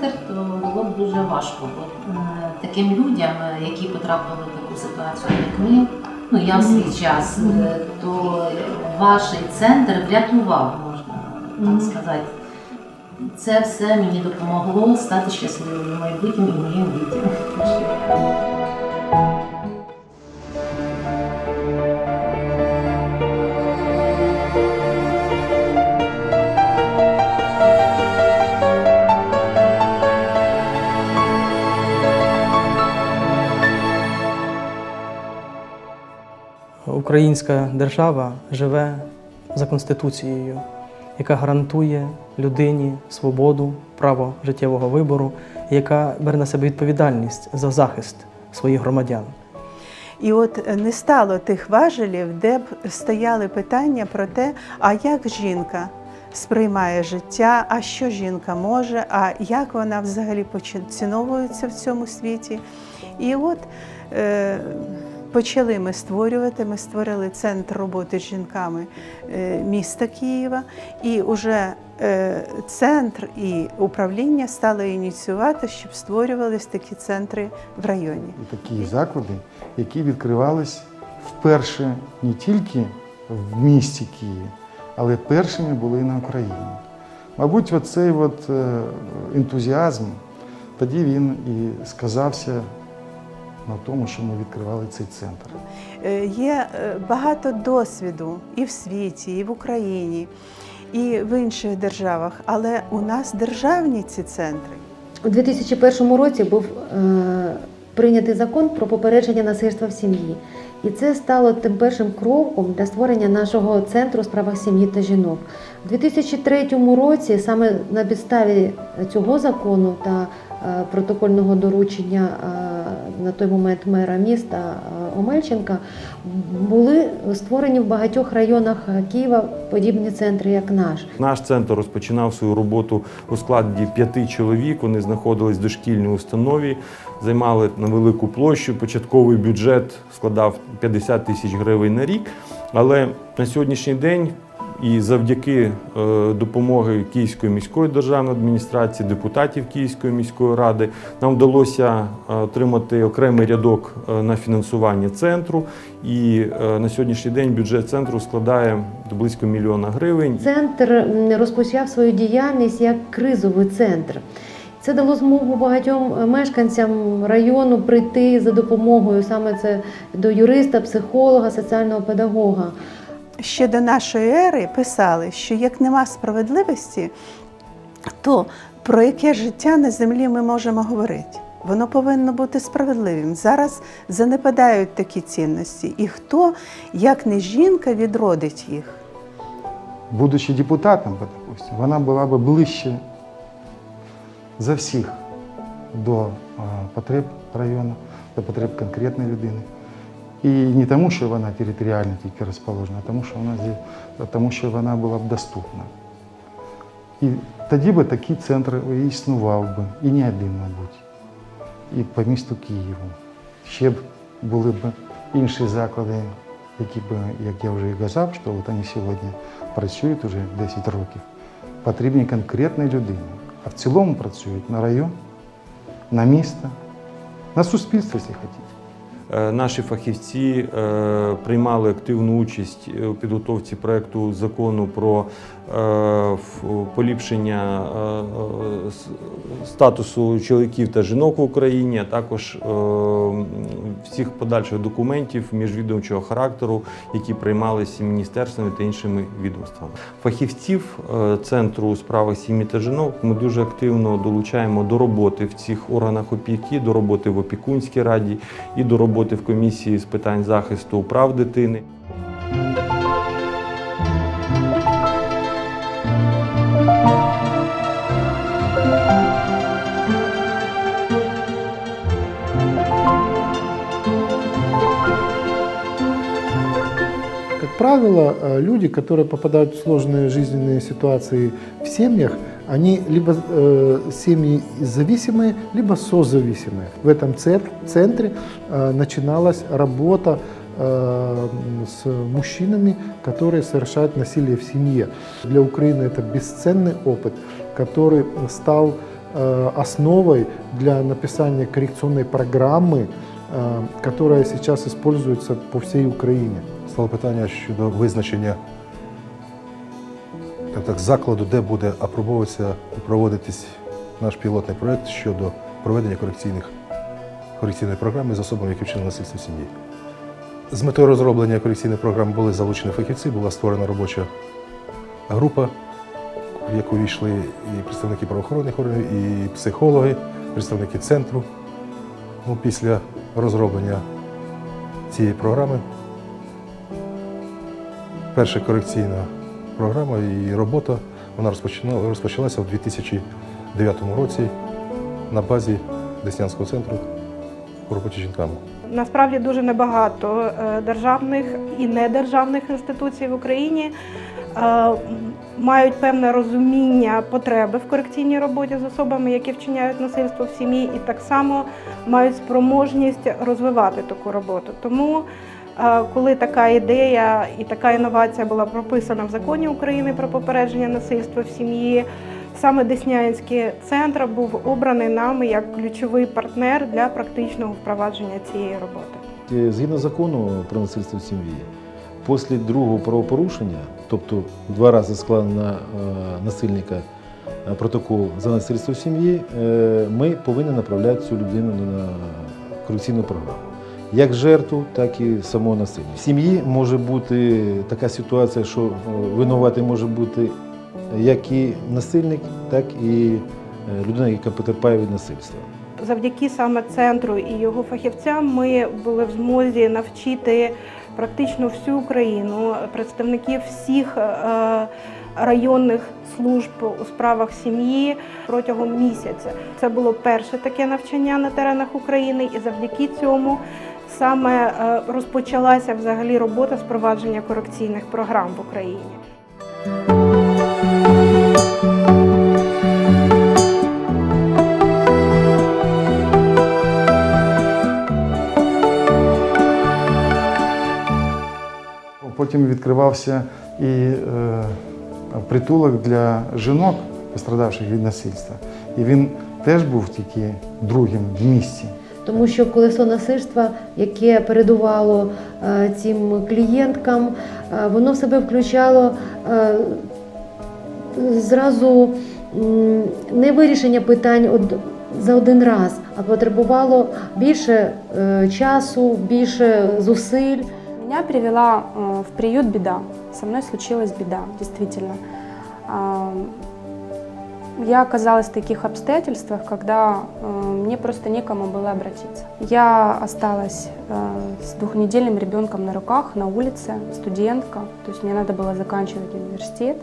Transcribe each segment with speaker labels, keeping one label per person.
Speaker 1: центр, то було б дуже важко. Бо е, таким людям, е, які потрапили в таку ситуацію, як ми, ну я в свій час, е, то ваш центр врятував, можна так сказати. Це все мені допомогло стати щасливим майбутнім і моїм дітям.
Speaker 2: Українська держава живе за Конституцією, яка гарантує людині свободу, право життєвого вибору, яка бере на себе відповідальність за захист своїх громадян.
Speaker 3: І от не стало тих важелів, де б стояли питання про те, а як жінка сприймає життя, а що жінка може, а як вона взагалі поціновується в цьому світі. І от е, почали ми створювати. Ми створили центр роботи з жінками е, міста Києва, і вже е, центр і управління стали ініціювати, щоб створювались такі центри в районі.
Speaker 4: Такі заклади, які відкривались вперше не тільки в місті Києві, але першими були на Україні. Мабуть, оцей от е, ентузіазм, тоді він і сказався на тому, що ми відкривали цей центр.
Speaker 3: Е, Є е, багато досвіду і в світі, і в Україні, і в інших державах, але у нас державні ці центри.
Speaker 5: У 2001 році був е, прийнятий закон про попередження насильства в сім'ї. І це стало тим першим кроком для створення нашого центру у справах сім'ї та жінок. У 2003 році, саме на підставі цього закону та е, протокольного доручення е, на той момент мера міста е, Омельченка, були створені в багатьох районах Києва подібні центри, як наш.
Speaker 6: Наш центр розпочинав свою роботу у складі п'яти чоловік. Вони знаходились в дошкільній установі, займали на велику площу. Початковий бюджет складав 50 тисяч гривень на рік. Але на сьогоднішній день і завдяки е, допомоги Київської міської державної адміністрації, депутатів Київської міської ради, нам вдалося е, отримати окремий рядок е, на фінансування центру. І на сьогоднішній день бюджет центру складає близько мільйона гривень.
Speaker 5: Центр розпочав свою діяльність як кризовий центр. Це дало змогу багатьом мешканцям району прийти за допомогою саме це до юриста, психолога, соціального педагога.
Speaker 3: Ще до нашої ери писали, що як нема справедливості, то про яке життя на землі ми можемо говорити? Воно повинно бути справедливим. Зараз занепадають такі цінності. І хто, як не жінка, відродить їх?
Speaker 4: Будучи депутатом, допустим, вона була б ближче за всіх до потреб району, до потреб конкретної людини. І не тому, що вона територіально тільки розположена, а тому, що вона, тому, що вона була б доступна. І тоді би такий центр і існував би, і не один, мабуть, і по місту Києву. Ще б були б інші заклади, які б, як я вже і казав, що от вони сьогодні працюють уже 10 років, потрібні конкретної людині. А в цілому працюють на район, на місто, на суспільство, якщо хочете.
Speaker 6: Е, Наші фахівці е, приймали активну участь у підготовці проекту закону про поліпшення е, е, статусу чоловіків та жінок в Україні, а також е, всіх подальших документів міжвідомчого характеру, які приймалися міністерствами та іншими відомствами. Фахівців е, центру у справах сім'ї та жінок ми дуже активно долучаємо до роботи в цих органах опіки, до роботи в опікунській раді і до роботи в комісії з питань захисту прав дитини.
Speaker 7: Правило, э, люди, которые попадают в сложные жизненные ситуации в семьях, они либо э, семьи зависимые, либо созависимые. В этом цен- центре э, начиналась работа э, с мужчинами, которые совершают насилие в семье. Для Украины это бесценный опыт, который стал э, основой для написания коррекционной программы, которая сейчас используется по всей Украине.
Speaker 8: Стало питання щодо визначення так, так, закладу, де буде апробовуватися і проводитись наш пілотний проєкт щодо проведення корекційних, корекційної програми з особами, які вчинили насильство в сім'ї. З метою розроблення корекційної програми були залучені фахівці, була створена робоча група, в яку війшли і представники правоохоронних органів, і психологи, представники центру. Ну, після розроблення цієї програми перша корекційна програма і робота вона розпочалася в 2009 році на базі Деснянського центру по роботі жінками.
Speaker 9: Насправді дуже небагато е, державних і недержавних інституцій в Україні е, мають певне розуміння потреби в корекційній роботі з особами, які вчиняють насильство в сім'ї, і так само мають спроможність розвивати таку роботу. Тому, коли така ідея і така інновація була прописана в законі України про попередження насильства в сім'ї, Саме Деснянський центр був обраний нами як ключовий партнер для практичного впровадження цієї роботи.
Speaker 10: Е, Згідно закону про насильство в сім'ї, після другого правопорушення, тобто два рази складено на насильника е, протокол за насильство в сім'ї, е, ми повинні направляти цю людину на корекційну програму. Як жертву, так і самого насильника. В сім'ї може бути така ситуація, що е, винуватий може бути як і насильник, так і е, людина, яка потерпає від насильства.
Speaker 9: Завдяки саме центру і його фахівцям ми були в змозі навчити практично всю Україну, представників всіх е, районних служб у справах сім'ї протягом місяця. Це було перше таке навчання на теренах України, і завдяки цьому саме е, розпочалася взагалі робота з провадження корекційних програм в Україні.
Speaker 4: Потім відкривався і е, притулок для жінок, пострадавших від насильства. І він теж був тільки другим в місті.
Speaker 5: Тому що колесо насильства, яке передувало е, цим клієнткам, е, воно в себе включало е, зразу не вирішення питань за один раз, а потребувало більше часу, більше зусиль.
Speaker 11: Меня привела в приют беда. Со мной случилась беда, действительно. А, Я оказалась в таких обстоятельствах, когда э, мне просто некому было обратиться. Я осталась э, с двухнедельным ребенком на руках на улице, студентка. То есть мне надо было заканчивать университет,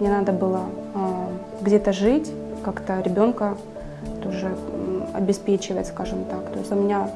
Speaker 11: мне надо было э, где-то жить, как-то ребенка тоже м, обеспечивать, скажем так. То есть меня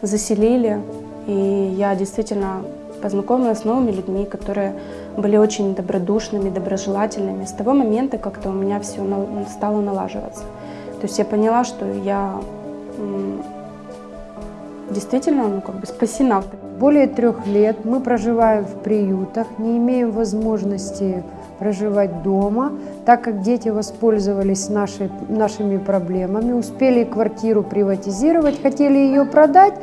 Speaker 11: заселили, и я действительно познакомилась с новыми людьми, которые были очень добродушными, доброжелательными. С того момента как-то у меня все стало налаживаться. То есть я поняла, что я м, действительно ну, как бы спасена.
Speaker 12: Более трех лет мы проживаем в приютах, не имеем возможности проживать дома, так как дети воспользовались нашей, нашими проблемами, успели квартиру приватизировать, хотели ее продать,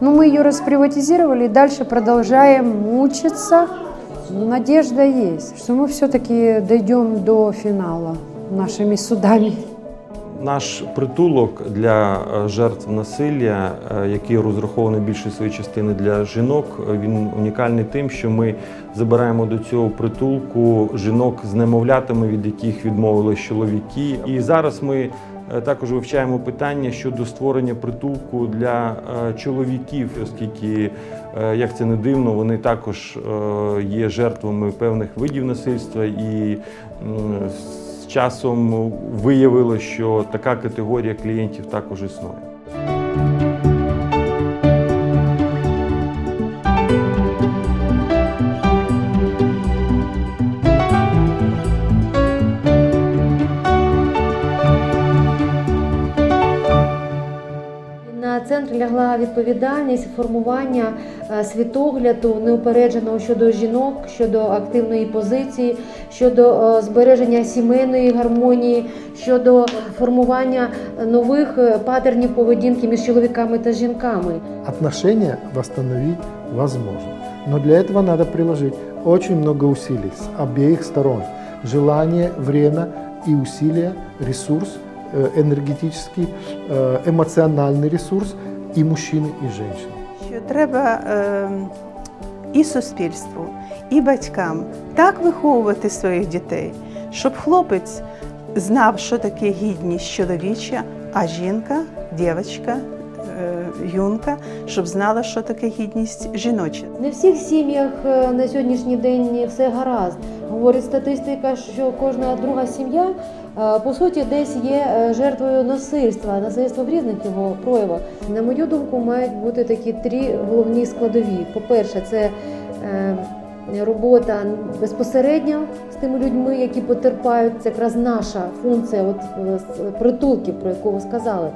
Speaker 12: но мы ее расприватизировали и дальше продолжаем мучиться. Надежда есть, что мы все-таки дойдем до финала нашими судами.
Speaker 6: Наш притулок для е, жертв насилля, е, який розрахований більшою своєї частини для жінок, е, він унікальний тим, що ми забираємо до цього притулку жінок з немовлятами, від яких відмовились чоловіки. І зараз ми також вивчаємо питання щодо створення притулку для чоловіків, оскільки, як це не дивно, вони також є жертвами певних видів насильства і часом виявилося, що така категорія клієнтів також існує.
Speaker 5: відповідальність формування е, світогляду неупередженого щодо жінок, щодо активної позиції, щодо е, збереження сімейної гармонії, щодо формування нових е, патернів поведінки між чоловіками та жінками.
Speaker 7: Отношения восстановить возможно. Но для этого надо приложить очень много усилий с обеих сторон. Желание, время и усилия, ресурс, э, энергетический, э, эмоциональный ресурс и мужчины, и женщины.
Speaker 3: Що треба е, і суспільству, і батькам так виховувати своїх дітей, щоб хлопець знав, що таке гідність чоловіча, а жінка, дівчинка, е, юнка, щоб знала, що таке гідність жіноча.
Speaker 5: Не всіх сім'ях е, на сьогоднішній день все гаразд. Говорить статистика, що кожна друга сім'я е, по суті десь є е, жертвою насильства, насильства в різних його проявах. На мою думку, мають бути такі три головні складові. По-перше, це робота безпосередньо з тими людьми, які потерпають. Це якраз наша функція, от притулків, про яку ви сказали.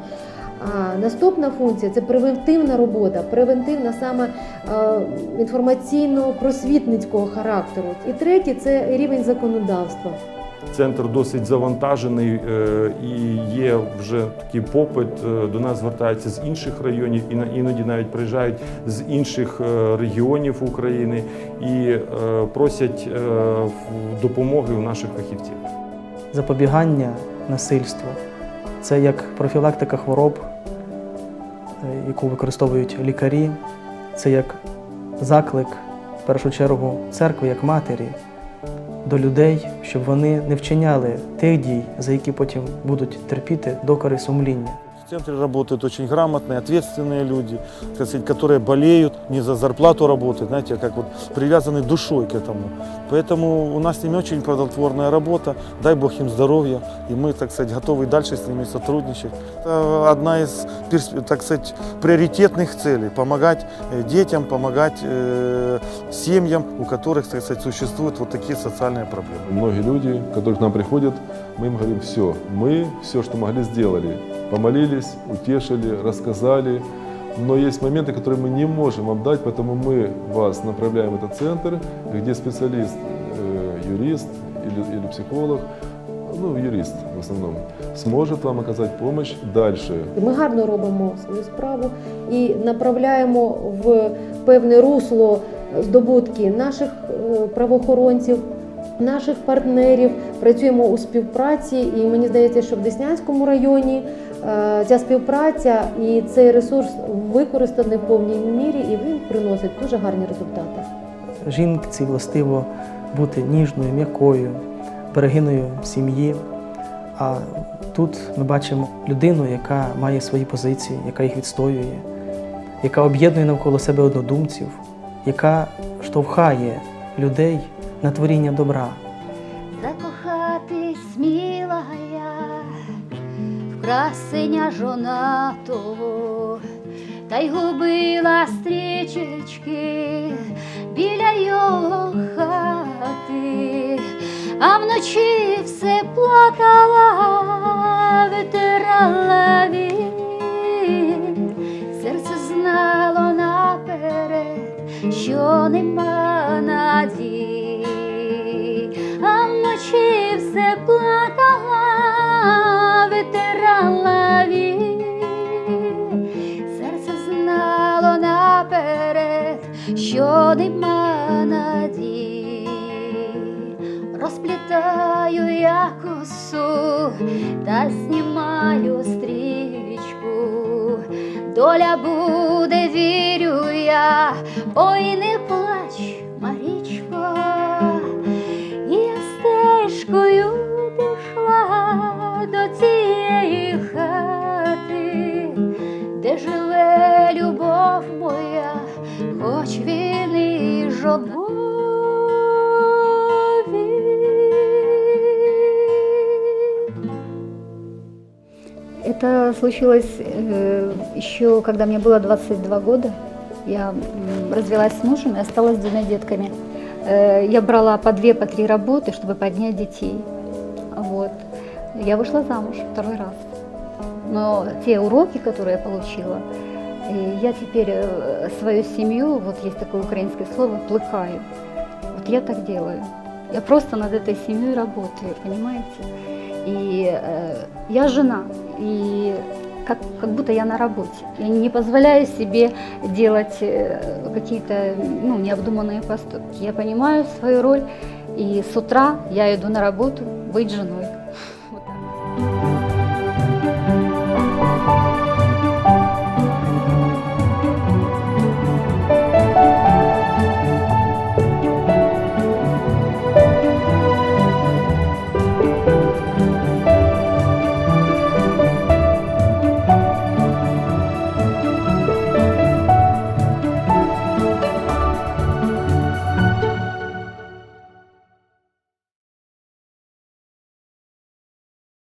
Speaker 5: А наступна функція це превентивна робота, превентивна саме е, інформаційно-просвітницького характеру. І третє це рівень законодавства.
Speaker 6: Центр досить завантажений е, і є вже такий попит. Е, До нас звертаються з інших районів, і на- іноді навіть приїжджають з інших е, регіонів України і е, просять е, допомоги у наших фахівців.
Speaker 2: Запобігання насильству це як профілактика хвороб, е, яку використовують лікарі, це як заклик, в першу чергу, церкви як матері до людей, щоб вони не вчиняли тих дій, за які потім будуть терпіти докори сумління.
Speaker 13: Центре работают очень грамотные, ответственные люди, сказать, которые болеют, не за зарплату работают, знаете, как вот привязаны душой к этому. Поэтому у нас с ними очень плодотворная работа, дай Бог им здоровья, и мы, так сказать, готовы дальше с ними сотрудничать. Это одна из, так сказать, приоритетных целей – помогать э, детям, помогать э, семьям, у которых, так сказать, существуют вот такие социальные проблемы.
Speaker 14: Многие люди, которые к нам приходят, мы им говорим, все, мы все, что могли, сделали. Помолились, утешили, рассказали. Но есть моменты, которые мы не можем вам дать, поэтому мы вас направляем в этот центр, где специалист, э, юрист или, или психолог, ну, юрист в основном, сможет вам оказать помощь дальше.
Speaker 5: Ми гарно робимо свою справу і направляємо в певне русло здобутки наших е, правоохоронців, наших партнерів. Працюємо у співпраці, і мені здається, що в Деснянському районі е, ця співпраця і цей ресурс використаний в повній мірі, і він приносить дуже гарні результати.
Speaker 2: Жінці властиво бути ніжною, м'якою, берегиною сім'ї. А тут ми бачимо людину, яка має свої позиції, яка їх відстоює, яка об'єднує навколо себе однодумців, яка штовхає людей на творіння добра.
Speaker 15: Закохатись сміла я в красеня жонатого, та й губила стрічечки біля його хати, а вночі все плакала, витирала він, серце знало наперед, що нема надії, а вночі все плакала, він, серце знало наперед, що нема надії, розплітаю я косу та знімаю стрічку. Доля буде, вірю я, ой, не
Speaker 16: случилось э, еще, когда мне было 22 года. Я м, развелась с мужем и осталась с двумя детками. Э, я брала по две, по три работы, чтобы поднять детей. Вот. Я вышла замуж второй раз. Но те уроки, которые я получила,
Speaker 15: И я теперь э, свою семью, вот есть такое украинское слово, плыкаю. Вот я так делаю. Я просто над этой семьей работаю, понимаете? И э, я жена, и как, как будто я на работе. Я не позволяю себе делать э, какие-то ну, необдуманные поступки. Я понимаю свою роль, и с утра я иду на работу быть женой. Вот так.